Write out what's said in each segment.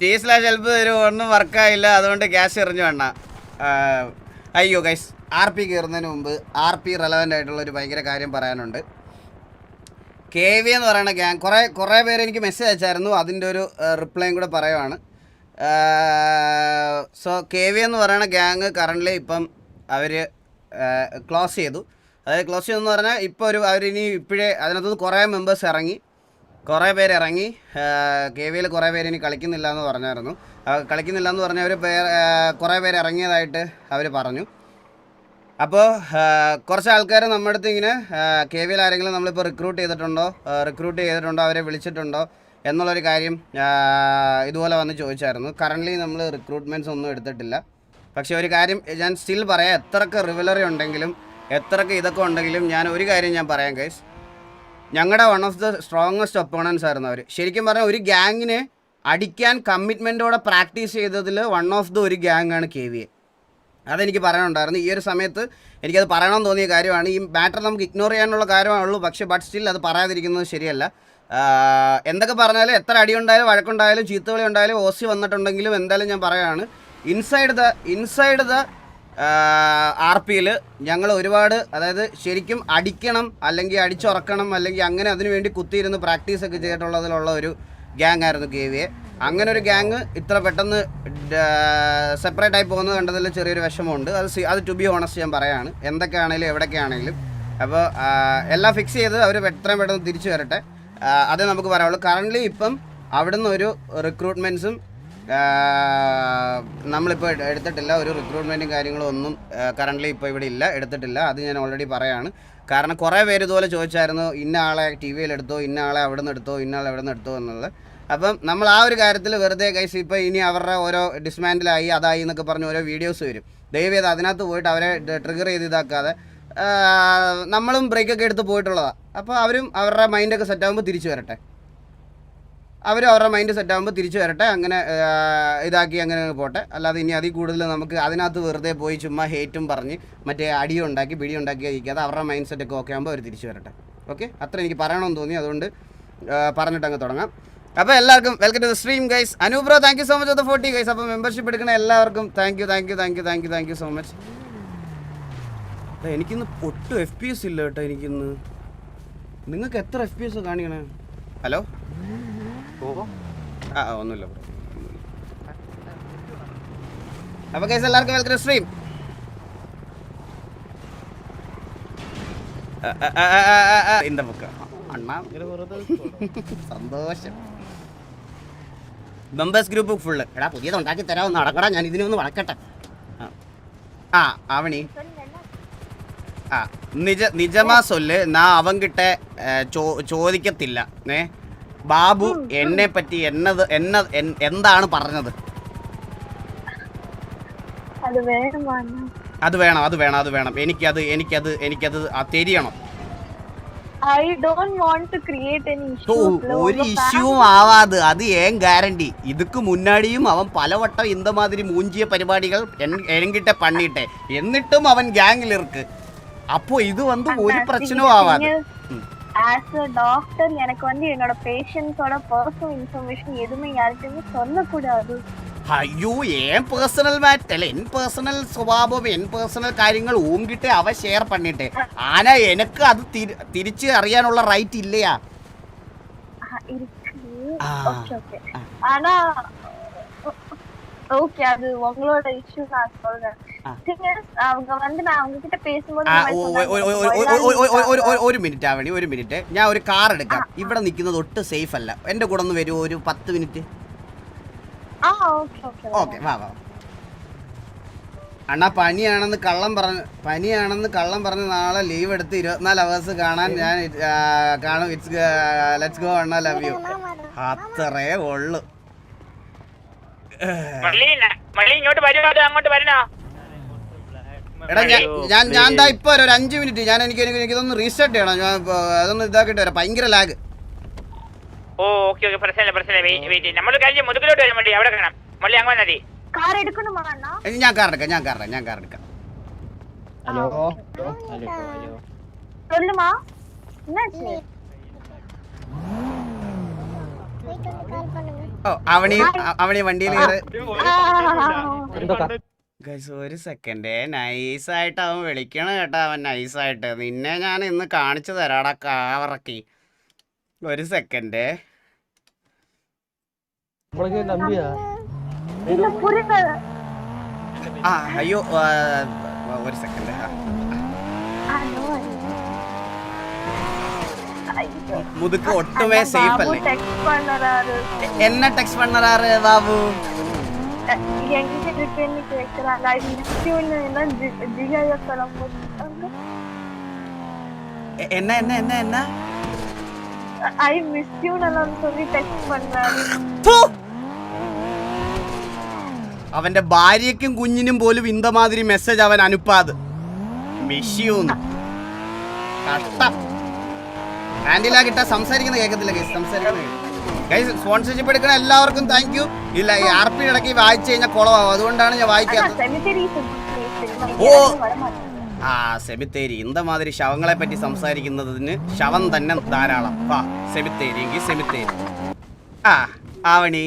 T slash help തരും ഒന്നും വർക്കായില്ല അതുകൊണ്ട് ക്യാഷ് എറിഞ്ഞു വേണ്ട അയ്യോ ഗൈസ് ആർ പി കയറുന്നതിന് മുമ്പ് ആർ പി റെലവന്റ് ആയിട്ടുള്ള ഒരു ഭയങ്കര കാര്യം പറയാനുണ്ട്. കെ വി എന്ന് പറയുന്ന ഗ്യാങ് കുറേ കുറേ പേര് എനിക്ക് മെസ്സേജ് അയച്ചായിരുന്നു. അതിന്റെ ഒരു റിപ്ലൈയും കൂടെ പറയുവാണ്. സോ കെ വി എന്ന് പറയുന്ന ഗ്യാങ് കറന്റ്ലി ഇപ്പം അവർ ക്ലോസ് ചെയ്തു. അതായത് ക്ലോസ് ചെയ്തെന്ന് പറഞ്ഞാൽ ഇപ്പോൾ ഒരു അവരിനി ഇപ്പോഴേ അതിനകത്തുനിന്ന് കുറേ മെമ്പേഴ്സ് ഇറങ്ങി. കുറേ പേര് ഇറങ്ങി കെ വിയിൽ കുറേ പേര് ഇനി കളിക്കുന്നില്ല എന്ന് പറഞ്ഞായിരുന്നു. കളിക്കുന്നില്ല എന്ന് പറഞ്ഞ അവർ പേര് കുറേ പേര് ഇറങ്ങിയതായിട്ട് അവർ പറഞ്ഞു. അപ്പോൾ കുറച്ച് ആൾക്കാർ നമ്മുടെ അടുത്ത് ഇങ്ങനെ കെ വിയിൽ ആരെങ്കിലും നമ്മളിപ്പോൾ റിക്രൂട്ട് ചെയ്തിട്ടുണ്ടോ റിക്രൂട്ട് ചെയ്തിട്ടുണ്ടോ അവരെ വിളിച്ചിട്ടുണ്ടോ എന്നുള്ളൊരു കാര്യം ഇതുപോലെ വന്ന് ചോദിച്ചായിരുന്നു. കറന്റ്ലി നമ്മൾ റിക്രൂട്ട്മെന്റ്സ് ഒന്നും എടുത്തിട്ടില്ല. പക്ഷേ ഒരു കാര്യം ഞാൻ സ്റ്റിൽ പറയാം എത്രയൊക്കെ റിവലറി ഉണ്ടെങ്കിലും എത്രയൊക്കെ ഇതൊക്കെ ഉണ്ടെങ്കിലും ഞാൻ ഒരു കാര്യം ഞാൻ പറയാം ഗൈസ് ഞങ്ങളുടെ one of the strongest opponents ആയിരുന്നു അവർ ശരിക്കും പറഞ്ഞാൽ ഒരു ഗ്യാങ്ങിന് അടിക്കാൻ കമ്മിറ്റ്മെന്റോടെ പ്രാക്ടീസ് ചെയ്തതിൽ വൺ ഓഫ് ദ ഒരു ഗ്യാങ് ആണ് കെ വി എ അതെനിക്ക് പറയാനുണ്ടായിരുന്നു. ഈ ഒരു സമയത്ത് എനിക്കത് പറയണമെന്ന് തോന്നിയ കാര്യമാണ്. ഈ മാറ്റർ നമുക്ക് ഇഗ്നോർ ചെയ്യാനുള്ള കാര്യമാണുള്ളൂ പക്ഷേ ബട്ട് സ്റ്റിൽ അത് പറയാതിരിക്കുന്നത് ശരിയല്ല. എന്തൊക്കെ പറഞ്ഞാലും എത്ര അടിയുണ്ടായാലും വഴക്കുണ്ടായാലും ചീത്തവിളി ഉണ്ടായാലും ഓസി വന്നിട്ടുണ്ടെങ്കിലും എന്തായാലും ഞാൻ പറയുകയാണ് inside the inside the R പിയിൽ ഞങ്ങൾ ഒരുപാട് അതായത് ശരിക്കും അടിക്കണം അല്ലെങ്കിൽ അടിച്ചുറക്കണം അല്ലെങ്കിൽ അങ്ങനെ അതിനുവേണ്ടി കുത്തിയിരുന്ന് പ്രാക്ടീസ് ഒക്കെ ചെയ്തിട്ടുള്ളതിലുള്ള ഒരു ഗ്യാങ് ആയിരുന്നു കെ വി എ. അങ്ങനെ ഒരു ഗ്യാങ് ഇത്ര പെട്ടെന്ന് സെപ്പറേറ്റ് ആയി പോകുന്നത് കണ്ടതിൽ ചെറിയൊരു വിഷമമുണ്ട്. അത് അത് ടു ബി ഓണസ്റ്റ് ഞാൻ പറയാണ്. എന്തൊക്കെയാണെങ്കിലും എവിടെയൊക്കെയാണെങ്കിലും അപ്പോൾ എല്ലാം ഫിക്സ് ചെയ്ത് അവർ എത്രയും പെട്ടെന്ന് തിരിച്ചു വരട്ടെ. അതേ നമുക്ക് പറയാനുള്ളൂ കറന്റ്ലി ഇപ്പം അവിടുന്ന് ഒരു റിക്രൂട്ട്മെന്റ്സും നമ്മളിപ്പോൾ എട്- എടുത്തിട്ടില്ല. ഒരു റിക്രൂട്ട്മെന്റും കാര്യങ്ങളും ഒന്നും കറന്റ്ലി ഇപ്പോൾ ഇവിടെ ഇല്ല. എടുത്തിട്ടില്ല. അത് ഞാൻ ഓൾറെഡി പറയാണ്. കാരണം കുറേ പേര് ഇതുപോലെ ചോദിച്ചായിരുന്നു ഇന്ന ആളെ ടി വിയിൽ എടുത്തോ ഇന്ന ആളെ അവിടെ നിന്ന് എടുത്തോ ഇന്ന ആളെ എവിടെ നിന്ന് എടുത്തോ എന്നുള്ളത്. അപ്പം നമ്മൾ ആ ഒരു കാര്യത്തിൽ വെറുതെ കൈസ് ഇപ്പോൾ ഇനി അവരുടെ ഓരോ ഡിസ്മാൻഡിലായി അതായി എന്നൊക്കെ പറഞ്ഞ് ഓരോ വീഡിയോസ് വരും. ദയവ് ചെയ്ത് അതിനകത്ത് പോയിട്ട് അവരെ ട്രിഗർ ചെയ്ത് ഇതാക്കാതെ നമ്മളും ബ്രേക്കൊക്കെ എടുത്ത് പോയിട്ടുള്ളതാണ് അപ്പോൾ അവരും അവരുടെ മൈൻഡൊക്കെ സെറ്റ് ആകുമ്പോൾ തിരിച്ചു വരട്ടെ. അവരും അവരുടെ മൈൻഡ് സെറ്റ് ആകുമ്പോൾ തിരിച്ചു വരട്ടെ അങ്ങനെ ഇതാക്കി അങ്ങനെ പോട്ടെ. അല്ലാതെ ഇനി അതിൽ കൂടുതൽ നമുക്ക് അതിനകത്ത് വെറുതെ പോയി ചുമ്മാ ഹേറ്റും പറഞ്ഞ് മറ്റേ അടിയും ഉണ്ടാക്കി പിടി ഉണ്ടാക്കി കഴിക്കാതെ അവരുടെ മൈൻഡ് സെറ്റ് ഒക്കെ ഓക്കെ ആകുമ്പോൾ അവർ തിരിച്ചു വരട്ടെ. ഓക്കെ അത്ര എനിക്ക് പറയണമെന്ന് തോന്നി. അതുകൊണ്ട് പറഞ്ഞിട്ട് അങ്ങ് തുടങ്ങാം. അപ്പോൾ എല്ലാവർക്കും welcome to the stream guys അനൂപ്രോ thank you so much of the forty guys അപ്പോൾ മെമ്പർഷിപ്പ് എടുക്കുന്ന എല്ലാവർക്കും thank you thank you thank you thank you thank you so much എനിക്കിന്ന് ഒട്ടും എഫ് പി എസ് ഇല്ല കേട്ടോ എനിക്കിന്ന്. നിങ്ങൾക്ക് എത്ര എഫ് പി എസ് കാണിക്കണേ? ഹലോ ആ ഒന്നുമില്ല ബ്രോ. കേസ് എല്ലാവർക്കും വെൽക്കം സ്ട്രീം എന്താ ബുക്ക് സന്തോഷം. മെമ്പേഴ്സ് ഗ്രൂപ്പ് ഫുള്ള് എടാ പുതിയത് ഉണ്ടാക്കി തരാമോ നടക്കടാ ഞാൻ ഇതിനൊന്ന് വളക്കട്ടെ. ആ. അവണി ആ നിജ നിജമാ സൊല്ല്. നാ അവൻ കിട്ട ചോദിക്കത്തില്ല. ഏ? ബാബു എന്നെ പറ്റി എന്നത് എന്ന എന്താണ് പറഞ്ഞത്? അത് വേണം അത് വേണം അത് വേണം എനിക്കത് എനിക്കത് എനിക്കത് തെരിയണം. ഒരു ഇഷ്യൂവും ആവാത്. അത് ഏം ഗ്യാരണ്ടി ഇതുക്ക് മുന്നാടിയും അവൻ പലവട്ടം ഇന്ത മാതിരി മൂഞ്ചിയ പരിപാടികൾ എനങ്കിട്ടെ പണ്ണിട്ടെ എന്നിട്ടും അവൻ ഗ്യാങ്ങിലിർക്ക് അപ്പോ ഇത് വന്ന് ഒരു പ്രശ്നവും ആവാതെ. ஆஸ் அ டாக்டர் எனக்கு வந்து என்னோட பேஷண்ட்ஸோட பர்சனல் இன்ஃபர்மேஷன் எதுவுமே யார்கிட்டயுமே சொல்லக்கூடாது അയ്യോ ഏൻ പേഴ്സണൽ മാറ്റർ അല്ല എൻ പേഴ്സണൽ സ്വഭാവം എൻ പേഴ്സണൽ കാര്യങ്ങൾ ഊങ്കിട്ട് അവ ഷെയർ പണിട്ടെ ആന എനക്ക് അത് തിരി- തിരിച്ച് അറിയാനുള്ള റൈറ്റ് ഇല്ലയാ ஆ, இருக்கு ஆ. ஓகே ஓகே ஆனா ஓகே அது உங்களோட இஷ்யூ நான் சொல்றேன் ஆ. Thing is, அவங்க வந்து நான் அவங்க கிட்ட பேசும்போது ആ, இந்த ഒ- மாதிரி ഒ- ഒ- ഒ- ഒ- சொன்னாங்க. O- O- O- O- O- ഒരു മിനിറ്റ് ആവണി ഒരു മിനിറ്റ് ഞാൻ ഒരു കാർ എടുക്കാം ഇവിടെ നിൽക്കുന്നത് ഒട്ടും സേഫ് അല്ല എൻ്റെ കൂടെ ഒന്ന് വരുമോ ഒരു പത്ത് മിനിറ്റ് ஆ ஓகே ஓகே ഓക്കെ വാ വാ അണ്ണാ പനിയാണെന്ന് കള്ളം പറഞ്ഞ് പനിയാണെന്ന് കള്ളം പറഞ്ഞ് നാളെ ലീവ് എടുത്ത് ഇരുപത്തിനാല് അവേഴ്സ് കാണാൻ ഞാൻ ആ, കാണും ഇറ്റ്സ് ലെറ്റ്സ് ഗോ അണ്ണ ലവ് യു അത്രേ ഉള്ളു മള്ളി ന- മള്ളി ഇങ്ങോട്ട് വരുമോ അങ്ങോട്ട് വരണോ? എടാ ഞാൻ ഞാൻ ദാ ഇപ്പൊ ഒരു അഞ്ച് മിനിറ്റ്. ഞാൻ എനിക്ക് എനിക്ക് ഇതൊന്ന് റീസെറ്റ് ചെയ്യണം. ഞാൻ അതൊന്ന് ഇതാക്കിട്ട് വരാം. ഭയങ്കര ലാഗ് ഓ ഓക്കെ ഓക്കെ. പ്രശ്നമില്ല പ്രശ്നമില്ല. വെയിറ്റ് നമ്മൾ കഴിഞ്ഞ് മുതുകിലോട്ട് വരാൻ വേണ്ടി അവിടെ കാണാം. മള്ളി അങ്ങ് വന്നാൽ മതി. ഞാൻ കാർ എടുക്കാം ഞാൻ കാർ എടുക്കാം ഞാൻ കാർ എടുക്കാം. ഹലോ ഹലോ ഓ വണ്ടിയിൽ ഒരു സെക്കൻഡ് നൈസ് ആയിട്ട് അവൻ വിളിക്കണം കേട്ടോ അവൻ നൈസ് ആയിട്ട്. നിന്നെ ഞാൻ ഇന്ന് കാണിച്ചു തരാടാ കാവറക്കി. ഒരു സെക്കൻഡ് ആ അയ്യോ ഒരു സെക്കൻഡ് ആ ஐயோ. മുതുക്ക് ഒട്ടുമേ സേഫ് பாபு അല്ലേ text பண்ணறாரு എന്നെ ടെക്സ്റ്റ് പണ്ണറാറ് ബാബു எங்க இருக்குன்னு கேக்குறாங்க ஐ மிஸ் யூன்னு எல்லாம் ஜிகாய சொல்லும் போது എ- എന്ന എന്ന എന്ന എന്ന ஐ மிஸ் யூன்னு எல்லாம் சொல்லி டெக்ஸ்ட் பண்றாரு ഫു! അവന്റെ ഭാര്യയ്ക്കും കുഞ്ഞിനും പോലും ഇന്തമാതിരി മെസ്സേജ് അവൻ അനുപ്പാത് മിഷ്യൂന്ന് കഷ്ടം ഹാൻഡിലാക്കി ഇട്ടാ സംസാരിക്കുന്നത് കേൾക്കത്തില്ല ഗൈസ് സംസാരിക്കുന്നത് ഗൈസ് സ്പോൺസർഷിപ്പ് എടുക്കുന്ന എല്ലാവർക്കും താങ്ക് യു ഇല്ല ഈ ആർ പി ഇടയ്ക്ക് വായിച്ചു കഴിഞ്ഞാൽ കുളവാകും അതുകൊണ്ടാണ് ഞാൻ വായിക്കാത്തത്. ഓ. ആ സെമിത്തേരി. ഇന്ത മാതിരി ശവങ്ങളെ പറ്റി സംസാരിക്കുന്നതിന് ശവം തന്നെ ധാരാളം. വാ സെമിത്തേരി എങ്കിൽ സെമിത്തേരി. ആ ആവണി.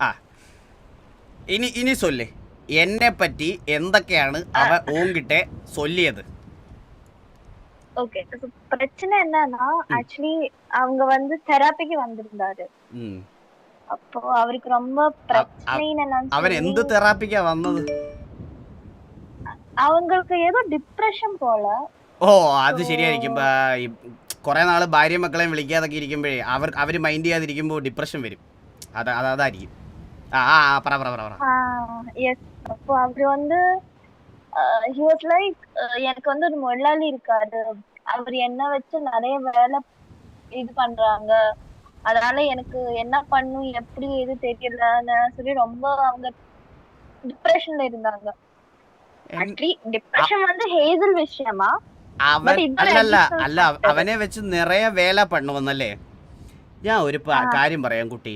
ആ ഇനി ഇനി സൊല്ലേ. എന്നെ പറ്റി എന്തൊക്കെയാണ് അവ ഓങ്കിട്ടെ സൊല്ലിയത്? ஓகே பிரச்சனை என்னன்னா ஆக்சுவலி அவங்க வந்து தெராப்பிக்கு வந்திருந்தாரு ഉം. அப்போ அவருக்கு ரொம்ப பிரச்சனைன்னு என்னன்னு അവൻ சொல்லி- എന്ത് തെറാപ്പിക്കാ വന്നത് அவங்களுக்கு ஏதோ டிப்ரெஷன் போல ഓ അത് ശരിയായിരിക്കും ആ, ഈ കുറെ നാള് ഭാര്യ മക്കളെയും വിളിക്കാതൊക്കെ ഇരിക്കുമ്പോഴേ അവർ അവര് മൈൻഡ് ചെയ്യാതിരിക്കുമ്പോൾ ഡിപ്രഷൻ വരും അത് അത് അതായിരിക്കും ആ ആ ആ, പറ പറ പറ പറ எஸ் அப்போ அவரு வந்து ஹி வாஸ் லைக் எனக்கு வந்து ஒரு முதலாளி இருக்காரு அவர் என்ன வச்சு நிறைய வேலை இது பண்றாங்க அதனால எனக்கு என்ன பண்ணும் எப்படி எது தெரியலன்னு சொல்லி ரொம்ப அவங்க டிப்ரெஷன்ல இருந்தாங்க എൻ- ஆக்சுவலி டிப்ரெஷன் வந்து ஹேசல் விஷயமா അവൻ But ഇവൻ അല്ലല്ല additional അല്ല അവ- factor. അവനെ വെച്ച് നിറയെ വേല പണ്ണുവന്നല്ലേ ഞാൻ ഒരു പ- ആ. കാര്യം പറയാം കുട്ടി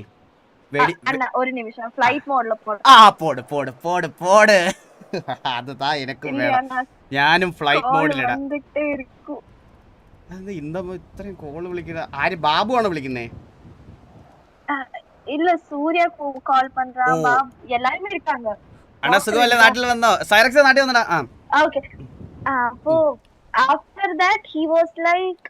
വെടി அண்ணா ஒரு நிமிஷம் ஃபிளைட் மோட்ல போடு ആ പോട് പോട് പോട് പോട് അത് താ എനക്കും വേണം இல்லையா ഞാനും ഫ്ലൈറ്റ് call മോഡിലിടാം வந்துட்டே இருக்கும் അത് ഇന്ത ഇത്രയും കോള് വിളിക്കുന്ന ആര് ബാബു ആണ് വിളിക്കുന്നേ இல்ல சூர்யா கால் பண்றான் ஓ. பாப் எல்லாருமே இருக்காங்க അണ്ണാ സുഖമല്ലേ നാട്ടിൽ വന്നോ സൈറക്സ് നാട്ടിൽ വന്നടാ ആ ஓகே அப்போ after that he was like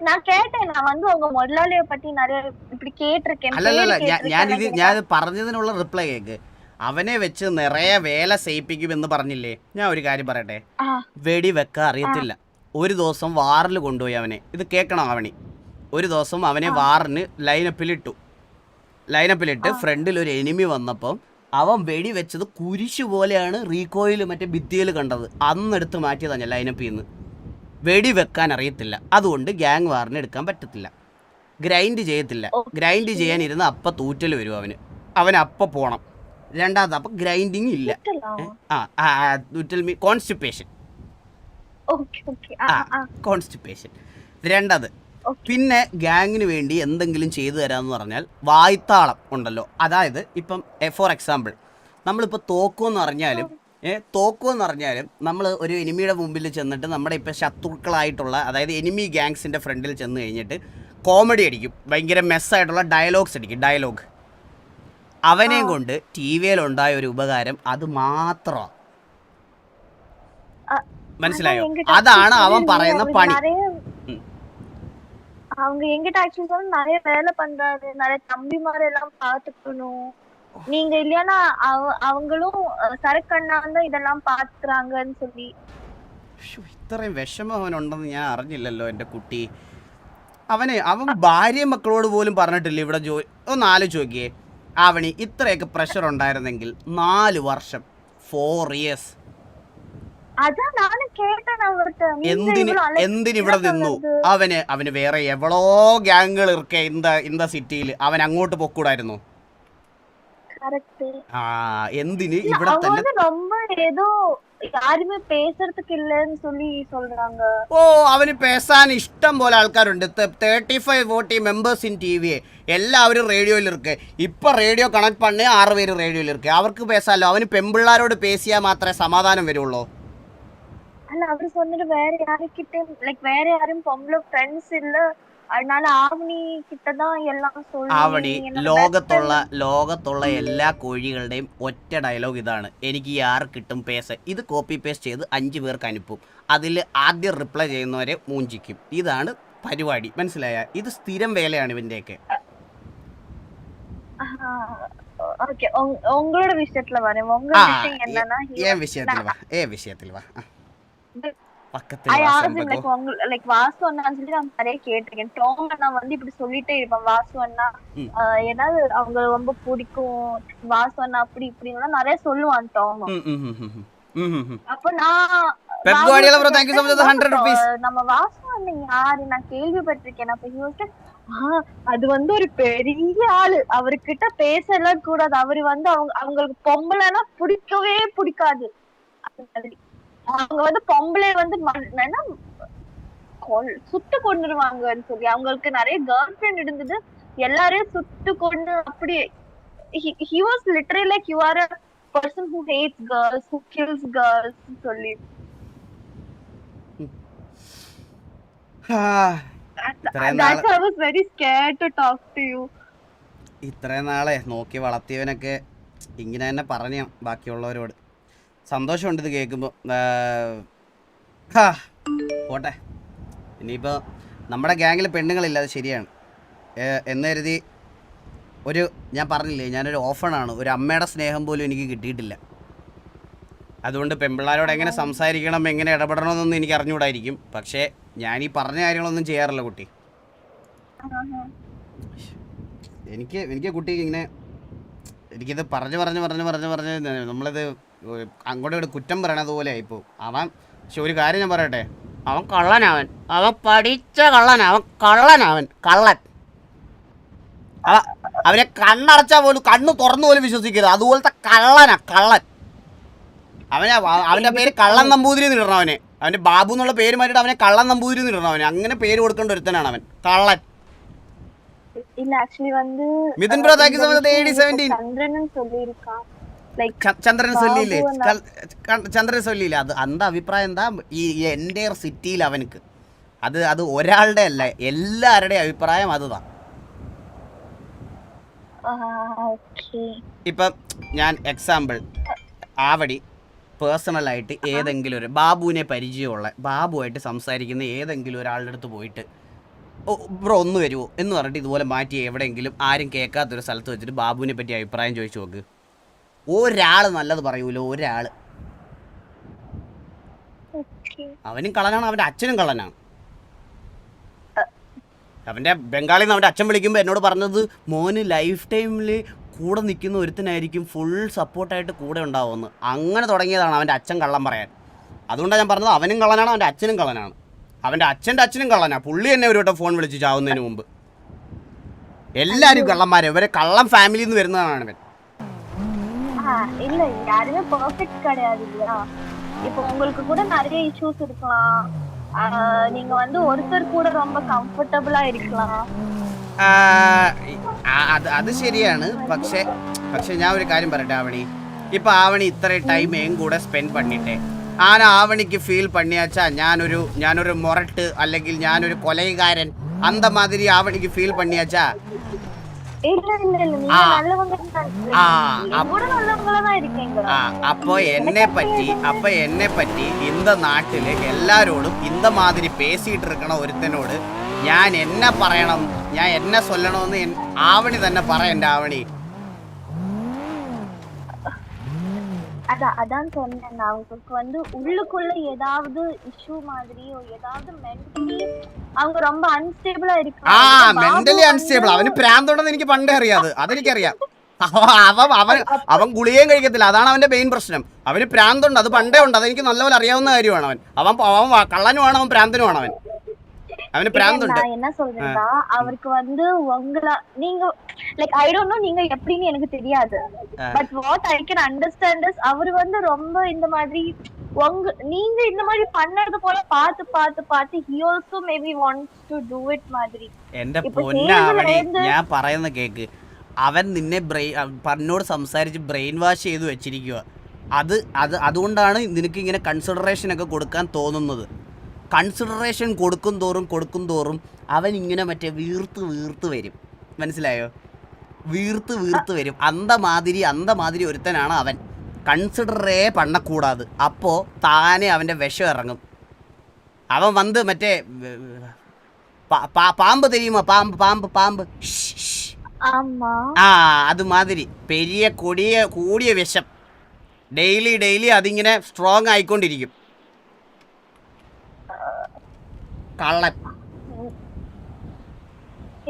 நான் கேட்டேன் நான் வந்து உங்க முதலாளிய பத்தி நிறைய இப்படி கேட்டிருக்கேன் അല്ലല്ല பேரு ഞാൻ ഞാനിത് கேட்டிருக்கேன். ഞാൻ പറഞ്ഞതിനുള്ള റിപ്ലൈ കേക്ക് അവനെ വെച്ച് നിറയെ വേല ചെയ്യിപ്പിക്കുമെന്ന് പറഞ്ഞില്ലേ ഞാൻ ഒരു കാര്യം പറയട്ടെ ആ, വെടി വെക്കാൻ അറിയത്തില്ല ഒരു ദിവസം വാറിൽ കൊണ്ടുപോയി അവനെ. ഇത് കേൾക്കണം അവണി ഒരു ദിവസം അവനെ വാറിന് ലൈനപ്പിലിട്ടു ലൈനപ്പിലിട്ട് ഫ്രണ്ടിൽ ഒരു എനിമി വന്നപ്പം അവൻ വെടി വെച്ചത് കുരിശ് പോലെയാണ് റീകോയിൽ മറ്റേ ഭിത്തിയിൽ കണ്ടത്. അന്നെടുത്ത് മാറ്റിയതാണ് ലൈനപ്പിൽ നിന്ന് വെടി വെക്കാൻ അറിയത്തില്ല. അതുകൊണ്ട് ഗ്യാങ് വാറിന് എടുക്കാൻ പറ്റത്തില്ല. ഗ്രൈൻഡ് ചെയ്യത്തില്ല. ഗ്രൈൻഡ് ചെയ്യാനിരുന്ന അപ്പ തൂറ്റൽ വരും അവന്. അവൻ അപ്പ പോണം. രണ്ടാമത് അപ്പം ഗ്രൈൻഡിങ് ഇല്ല. ആ തൂറ്റൽ മീൻ കോൺസ്റ്റിപ്പേഷൻ കോൺസ്റ്റിപ്പേഷൻ രണ്ടത്. പിന്നെ ഗാങ്ങിന് വേണ്ടി എന്തെങ്കിലും ചെയ്തു തരാമെന്ന് പറഞ്ഞാൽ വായ്ത്താളം ഉണ്ടല്ലോ. അതായത് ഇപ്പം ഫോർ എക്സാമ്പിൾ. നമ്മളിപ്പോൾ തോക്കുമെന്ന് പറഞ്ഞാലും ഏ തോക്കുമെന്ന് പറഞ്ഞാലും നമ്മൾ ഒരു എനിമിയുടെ മുമ്പിൽ ചെന്നിട്ട് നമ്മുടെ ഇപ്പം ശത്രുക്കളായിട്ടുള്ള അതായത് എനിമി ഗാങ്സിന്റെ ഫ്രണ്ടിൽ ചെന്ന് കഴിഞ്ഞിട്ട് കോമഡി അടിക്കും. ഭയങ്കര മെസ്സായിട്ടുള്ള ഡയലോഗ്സ് അടിക്കും ഡയലോഗ്. അവനെയും കൊണ്ട് ടി വിയിലുണ്ടായ ഒരു ഉപകാരം അത് മാത്രമാണ്. മനസ്സിലായോ ஆனா என்கிட்ட അതാണ് actually അവൻ சொல்லி പറയുന്ന அவரு പണി நிறைய ம். அவங்க எங்கிட்ட ஆக்சுவலி சொன்னா நிறைய வேலை பண்றாரு நிறைய தம்பிமார் எல்லாம் பாத்துக்கணும் நீங்க இல்லையானா அவ- அவங்களும் அஹ், சரக்கண்ணா தான் இதெல்லாம் பாத்துக்கிறாங்கன்னு சொல்லி ശ്ശോ, ഇത്രയും വിഷമം അവനുണ്ടെന്ന് ഞാൻ അറിഞ്ഞില്ലല്ലോ എൻ്റെ കുട്ടി അവനെ അവൻ ഭാര്യ മക്കളോട് പോലും പറഞ്ഞിട്ടില്ല ഇവിടെ ജോലി ഒന്ന് ആലോചിച്ച് നോക്കിയേ അവണി ഇത്രയൊക്കെ പ്രഷർ ഉണ്ടായിരുന്നെങ്കിൽ നാല് വർഷം ഫോർ ഇയേഴ്സ് എന്തിന് എന്തിന് ഇവിടെ നിന്നു? അവന് അവന് വേറെ എവളോ ഗ്യാങ്ങൾ ഇറക്കെ ഇന്ത സിറ്റിയിൽ അവൻ അങ്ങോട്ട് പൊക്കൂടായിരുന്നു. ആ എന്തിന് ഇവിടെ തന്നെ? ഓ അവന് പേസാൻ ഇഷ്ടം പോലെ ആൾക്കാരുണ്ട്. Thirty five forty members in T V എല്ലാവരും റേഡിയോയിൽ ഇருக்கு ഇപ്പൊ റേഡിയോ കണക്ട് പണ്ണേ ആറ് പേര് റേഡിയോയിൽ ഇருக்கு അവർക്ക് പേസാലോ? അവന് പെമ്പിള്ളാരോട് പേശിയാൽ മാത്രമേ സമാധാനം വരുള്ളൂ. அல்ல அவரு சொன்னது வேற யாருக்கிட்ட லைக் வேற யாரும் பொம்பளை ஃப்ரெண்ட்ஸ் இல்ல அதனால ஆவணி கிட்டதான் எல்லாம் சொல்லி ആവണി என்னோட ലോകത്തുള്ള ലോകത്തുള്ള എല്ലാ കോഴികളുടെയും ഒറ്റ ഡയലോഗ് ഇതാണ് എനിക്ക് ഈ ആറ് കിട്ടും പേസ് ഇത് കോപ്പി പേസ്റ്റ് ചെയ്ത് അഞ്ച് പേർക്ക് അനുപ്പും അതിൽ ആദ്യം റിപ്ലൈ ചെയ്യുന്നവരെ മൂഞ്ചിക്കും ഇതാണ് പരിപാടി മനസ്സിലായ ഇത് സ്ഥിരം വേലയാണ് ഇവൻ്റെയൊക്കെ ஓகே உங்களோட விஷயத்துல வரேன் உங்க ആ விஷயம் என்னன்னா ഏ വിഷയത്തിൽ വാ ഏ വിഷയത്തിൽ വാ ആ. പക്കത്തിൽ ஐ ஆஸ் நான் நிறைய கேட்டிருக்கேன். டோம் வந்து இப்படி சொல்லிட்டே இருப்பேன் வாசு அண்ணா. ஏதாவது அவங்க ரொம்ப பிடிக்கும் வாசு அப்படி இப்படின்னா நிறைய சொல்லுவான் அப்ப நான் பெப் யாரு? நான் கேள்விப்பட்டிருக்கேன். அப்ப ஹி வாஸ் அது வந்து ஒரு பெரிய ஆளு. அவர்கிட்ட பேசலாம் கூடாது. அவரு வந்து அவங்க அவங்களுக்கு பொம்பளைனா பிடிக்கவே பிடிக்காது. அவங்க வந்து பொம்பளை வந்து ம- என்ன கொல்- சுட்டு கொண்டுருவாங்கன்னு சொல்லி அவங்களுக்கு நிறைய கேர்ள் ஃபிரெண்ட் இருந்தது எல்லாரையும் சுட்டு கொண்டு அப்படி he was literally like you are a person who hates girls who kills girls சொல்லி ആ, ഇത്രയും that's നാള് why I was very scared to talk to you ഇത്രയും നാളെ നോക്കി വളർത്തിയവനൊക്കെ ഇങ്ങനെ തന്നെ പറഞ്ഞു ബാക്കിയുള്ളവരോട് സന്തോഷമുണ്ട് ഇത് കേൾക്കുമ്പോൾ പോട്ടെ. ഇനിയിപ്പോൾ നമ്മുടെ ഗ്യാങ്ങിൽ പെണ്ണുങ്ങളില്ല അത് ശരിയാണ്. എന്ന് കരുതി ഒരു ഞാൻ പറഞ്ഞില്ലേ ഞാനൊരു ഓഫണാണ്. ഒരു അമ്മയുടെ സ്നേഹം പോലും എനിക്ക് കിട്ടിയിട്ടില്ല. അതുകൊണ്ട് പെൺപിള്ളാരോട് എങ്ങനെ സംസാരിക്കണം എങ്ങനെ ഇടപെടണമെന്നൊന്നും എനിക്ക് അറിഞ്ഞുകൂടായിരിക്കും. പക്ഷേ ഞാൻ ഈ പറഞ്ഞ കാര്യങ്ങളൊന്നും ചെയ്യാറില്ല കുട്ടി. എനിക്ക് എനിക്ക് കുട്ടി ഇങ്ങനെ എനിക്കിത് പറഞ്ഞു പറഞ്ഞു പറഞ്ഞു പറഞ്ഞു പറഞ്ഞു നമ്മളിത് അങ്ങോട്ട് കുറ്റം പറയണത് പോലെ ആയിപ്പോ. അവൻ പക്ഷെ ഒരു കാര്യം ഞാൻ പറയട്ടെ? അവൻ കള്ളനവൻ. അവൻ പഠിച്ച കള്ളനാ. അവൻ കള്ളനവൻ. കള്ളൻ. അവനെ കണ്ണടച്ച പോലും കണ്ണു തുറന്നു പോലും വിശ്വസിക്കരുത്. അതുപോലത്തെ കള്ളനാ കള്ളൻ. അവനെ അവന്റെ പേര് കള്ളൻ നമ്പൂതിരി നിടണം അവനെ. അവന്റെ ബാബു എന്നുള്ള പേര് മാറ്റിട്ട് അവനെ കള്ളൻ നമ്പൂതിരി നിടണം അവനെ. അങ്ങനെ പേര് കൊടുക്കേണ്ട ഒരുത്തനാണ് അവൻ. കള്ളൻ. Mithun bro thank you so much 17 Chandran സൊല്ലിയില്ലേ Chandran സൊല്ലിയില്ലേ അത് അന്ത അഭിപ്രായം എന്താ? ഈ എന്റെ സിറ്റിയിൽ അവനക്ക് അത് അത് ഒരാളുടെ അല്ല എല്ലാവരുടെയും അഭിപ്രായം അതുതാണ് ഇപ്പം ഞാൻ എക്സാമ്പിൾ ആവടി പേഴ്സണലായിട്ട് ഏതെങ്കിലും ഒരു ബാബുവിനെ പരിചയമുള്ള ബാബുവായിട്ട് സംസാരിക്കുന്ന ഏതെങ്കിലും ഒരാളുടെ അടുത്ത് പോയിട്ട് ഓ ബ്രോ ഒന്ന് വരുമോ എന്ന് പറഞ്ഞിട്ട് ഇതുപോലെ മാറ്റി എവിടെയെങ്കിലും ആരും കേൾക്കാത്തൊരു സ്ഥലത്ത് വെച്ചിട്ട് ബാബുവിനെ പറ്റി അഭിപ്രായം ചോദിച്ചു നോക്ക്. ഒരാൾ നല്ലത് പറയൂലോ ഒരാൾ അവനും കള്ളനാണ് അവന്റെ അച്ഛനും കള്ളനാണ്. അവന്റെ ബംഗാളിൽ നിന്ന് അവന്റെ അച്ഛൻ വിളിക്കുമ്പോൾ എന്നോട് പറഞ്ഞത് മോന് ലൈഫ് ടൈമിൽ കൂടെ നിൽക്കുന്ന ഒരുത്തനായിരിക്കും ഫുൾ സപ്പോർട്ടായിട്ട് കൂടെ ഉണ്ടാവുമെന്ന്. അങ്ങനെ തുടങ്ങിയതാണ് അവന്റെ അച്ഛൻ കള്ളം പറയാൻ. അതുകൊണ്ടാണ് ഞാൻ പറഞ്ഞത് അവനും കള്ളനാണ് അവന്റെ അച്ഛനും കള്ളനാണ്. അവന്റെ അച്ഛന്റെ അച്ഛനും കള്ളനാണ് പുള്ളി തന്നെ ഒരു വട്ടം ഫോൺ വിളിച്ച് ചാവുന്നതിന് മുമ്പ്. എല്ലാവരും കള്ളന്മാരെ. ഇവരെ കള്ളം ഫാമിലിയിൽ നിന്ന് വരുന്നതാണ് ഇവൻ. இல்ல யாருமே பெர்ஃபெக்ட் கிடையாது இல்லையா இப்போ உங்களுக்கு கூட நிறைய இஷ்யூஸ் இருக்கலாம் ஆஹ் நீங்க வந்து ஒருத்தர் கூட ரொம்ப கம்ஃபர்டபுளா இருக்கலாம் ആ, ആ, അത് അത് ശരിയാണ് പക്ഷേ പക്ഷെ ഞാൻ ഒരു കാര്യം പറയട്ടെ ആവണി ഇപ്പൊ ആവണി ഇത്ര ടൈം എൻ കൂടെ സ്പെൻഡ് പണിട്ടെ ആന ആവണിക്ക് ഫീൽ പണിയാച്ചാ ഞാനൊരു ഞാനൊരു മൊറട്ട് അല്ലെങ്കിൽ ഞാനൊരു കൊലകാരൻ അന്ത മാതിരി ആവണിക്ക് ഫീൽ പണിയാച്ചാ അപ്പോ എന്നെ പറ്റി അപ്പൊ എന്നെ പറ്റി ഇന്ത നാട്ടിൽ എല്ലാരോടും ഇന്ത മാതിരി പേസിട്ട് ഇരിക്കണ ഒരുത്തനോട് ഞാൻ എന്നെ പറയണം ഞാൻ എന്നെ ചൊല്ലണമെന്ന് ആവണി തന്നെ പറയണ്ട ആവണി. அதான் அதான் சொன்னேன் நான் அவங்களுக்கு வந்து உள்ளுக்குள்ள ஏதாவது இஷ்யூ மாதிரியோ ஏதாவது மென்டலி அவங்க ரொம்ப அன்ஸ்டேபிளா ആ இருக்காங்க മെന്റലി അൺസ്റ്റേബിൾ അവന് പ്രാന്തുണ്ടെന്ന് എനിക്ക് പണ്ടേ അറിയാത് അതെനിക്കറിയാം അവ- അവൻ അവൻ അവൻ ഗുളികയും കഴിക്കത്തില്ല അതാണ് അവന്റെ മെയിൻ പ്രശ്നം അവന് പ്രാന്തുണ്ട് അത് പണ്ടേ ഉണ്ട് അതെനിക്ക് നല്ലപോലെ അറിയാവുന്ന കാര്യമാണ് അവൻ അവൻ അവൻ വ- കള്ളനുമാണ് അവൻ പ്രാന്തനുമാണ് അവൻ അവന് പ്രാന്തുണ്ട് நான் என்ன சொல்றேன்னா அவருக்கு வந்து உங்கள நீங்க லைக் ஐ டோன்ட் நோ நீங்க எப்படின்னு எனக்கு தெரியாது ஆ. But what I can understand is அவர் வந்து ரொம்ப இந்த மாதிரி உங்க நீங்க இந்த மாதிரி பண்ணது போல பார்த்து பார்த்து பார்த்து he also maybe wants to do it மாதிரி എന്റെ ഇപ്പൊ പൊന്നാവണി ചെയ്യുന്നത് ഞാൻ പറയുന്ന കേക്ക് അവൻ നിന്നെ ബ്രെയിൻ എന്നോട് സംസാരിച്ച് ബ്രെയിൻ വാഷ് ചെയ്ത് വെച്ചിരിക്കുക അത് അത് അതുകൊണ്ടാണ് നിനക്ക് ഇങ്ങനെ കൺസിഡറേഷൻ ഒക്കെ കൊടുക്കാൻ തോന്നുന്നത് കൺസിഡറേഷൻ കൊടുക്കും തോറും കൊടുക്കും തോറും അവൻ ഇങ്ങനെ മറ്റേ വീർത്ത് വീർത്ത് വരും. മനസ്സിലായോ? വീർത്ത് വീർത്ത് വരും. അന്തമാതിരി അന്തമാതിരി ഒരുത്തനാണ് അവൻ. കൺസിഡറേ പണ്ണക്കൂടാത്. അപ്പോൾ താനെ അവന്റെ വിഷം ഇറങ്ങും. അവൻ വന്ന് മറ്റേ പാമ്പ് തെരിയുമോ? പാമ്പ് പാമ്പ് പാമ്പ്. ആ അതുമാതിരി. പെരിയ കൊടിയ കൂടിയ വിഷം. ഡെയിലി ഡെയിലി അതിങ്ങനെ സ്ട്രോങ് ആയിക്കൊണ്ടിരിക്കും. കള്ളൻ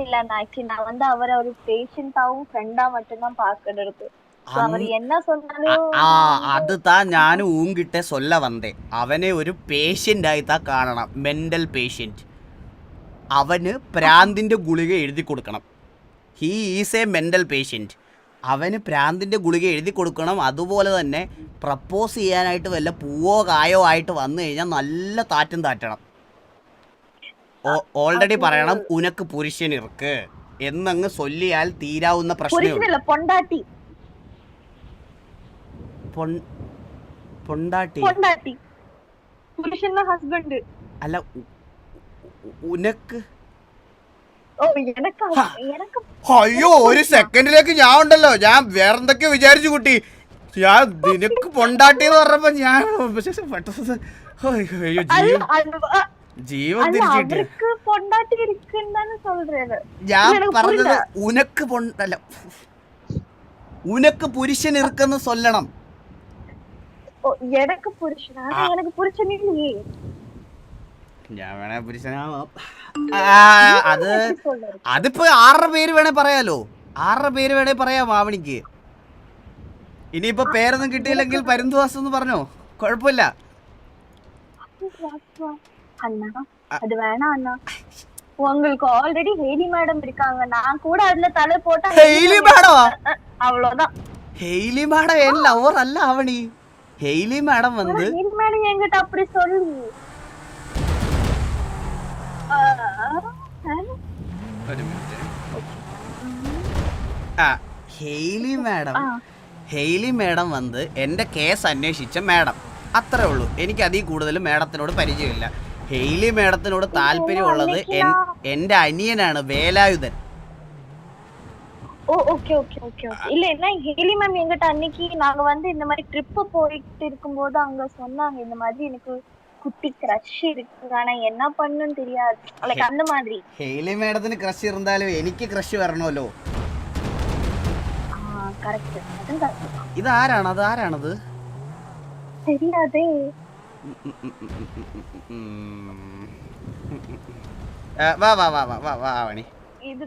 இல்ல நான் actually நான் வந்து அவரை ஒரு பேஷண்டாவும் ஃப்ரெண்டா மட்டும்தான் பாக்குறது So, அவர் അന്ന് என்ன சொன்னாலும் ആ അത് താ ഞാൻ ഊങ്കിട്ടെ സൊല്ല വന്നേ അവനെ ഒരു പേഷ്യൻ്റ് ആയി താ കാണണം മെൻ്റൽ പേഷ്യൻ്റ് അവന് പ്രാന്തിൻ്റെ ഗുളിക എഴുതി കൊടുക്കണം he is a mental patient അവന് പ്രാന്തിൻ്റെ ഗുളിക എഴുതി കൊടുക്കണം അതുപോലെ തന്നെ പ്രപ്പോസ് ചെയ്യാനായിട്ട് വല്ല പൂവോ കായോ ആയിട്ട് വന്നു കഴിഞ്ഞാൽ നല്ല താറ്റും താറ്റണം ഓൾറെഡി പറയണം ഉനക്ക് പുരുഷൻ ഇറക്ക് എന്നങ്ങ് ചൊല്ലിയാൽ തീരാവുന്ന പ്രശ്നമില്ല പൊണ്ടാട്ടി. പൊണ്ടാട്ടി. പൊണ്ടാട്ടി. ഹസ്ബൻഡ് അല്ല ഉനക്ക്? അയ്യോ ഒരു സെക്കൻഡിലേക്ക് ഞാൻ ഉണ്ടല്ലോ. ഞാൻ വേറെ എന്തൊക്കെ വിചാരിച്ചു കുട്ടി. ഞാൻ നിനക്ക് പൊണ്ടാട്ടി എന്ന് പറഞ്ഞപ്പോ ഞാൻ അയ്യോ ജീവൻ ഞാൻ ഉനക്ക് പുരുഷൻ ഇരിക്കുന്ന സൊല്ലണം. ഞാൻ വേണേ പുരുഷനാവാം. അത് അതിപ്പോ ആറര പേര് വേണേ പറയാലോ? ആറര പേര് വേണേ പറയാം വാവണിക്ക്. ഇനിയിപ്പോ പേരൊന്നും കിട്ടിയില്ലെങ്കിൽ പരുന്തുവാസം എന്ന് പറഞ്ഞോ? കൊഴപ്പില്ല அண்ணா அது வேணாம் அண்ணா உங்களுக்கு ஆல்ரெடி ஹெய்லி மேடம் இருக்காங்க நான் கூட அதுல தலை போட்டா ഹെയ്ലി മാഡമാ அஹ், அவ்வளவுதான் ഹെയ്ലി മാഡം ഏ ലവർ അല്ല അവണി ഹെയ്ലി മാഡം ஆனா വന്ന് ஹெய்லி மேடம் என்கிட்ட அப்படி சொல்லி ഒരു മിനിറ്റ് ആ ഹെയ്ലി മാഡം ആ. ഹെയ്ലി മാഡം വന്ന് എൻ്റെ കേസ് അന്വേഷിച്ച മാഡം അത്രേ ഉള്ളൂ എനിക്ക് അതിൽ കൂടുതൽ മാഡത്തിനോട് പരിചയമില്ല ഹെയ്ലി മേഡത്തിനോട് താല്പര്യമുള്ളത് എന്റെ അനിയനാണ് Velayudhan okay okay okay okay இல்ல என்ன ஹேலி மேம் எங்கிட்ட அன்னைக்கு நாங்க வந்து இந்த மாதிரி ட்ரிப் போயிட்டு இருக்கும்போது அவங்க சொன்னாங்க இந்த மாதிரி எனக்கு குட்டி கிரஷ் இருக்கு ஆனா என்ன பண்ணுன்னு தெரியாது லைக் அந்த மாதிரி ஹேலி மேடത്തിന് ക്രഷ് இருந்தாലും എനിക്ക് ക്രഷ് വരണമല്ലോ കറക്റ്റ് അതും കറക്റ്റ് ഇതാരാണ് അതാരാണത് ശരിയാതെ വാ വാ വാ വാ വാ വാ വണി ഇത്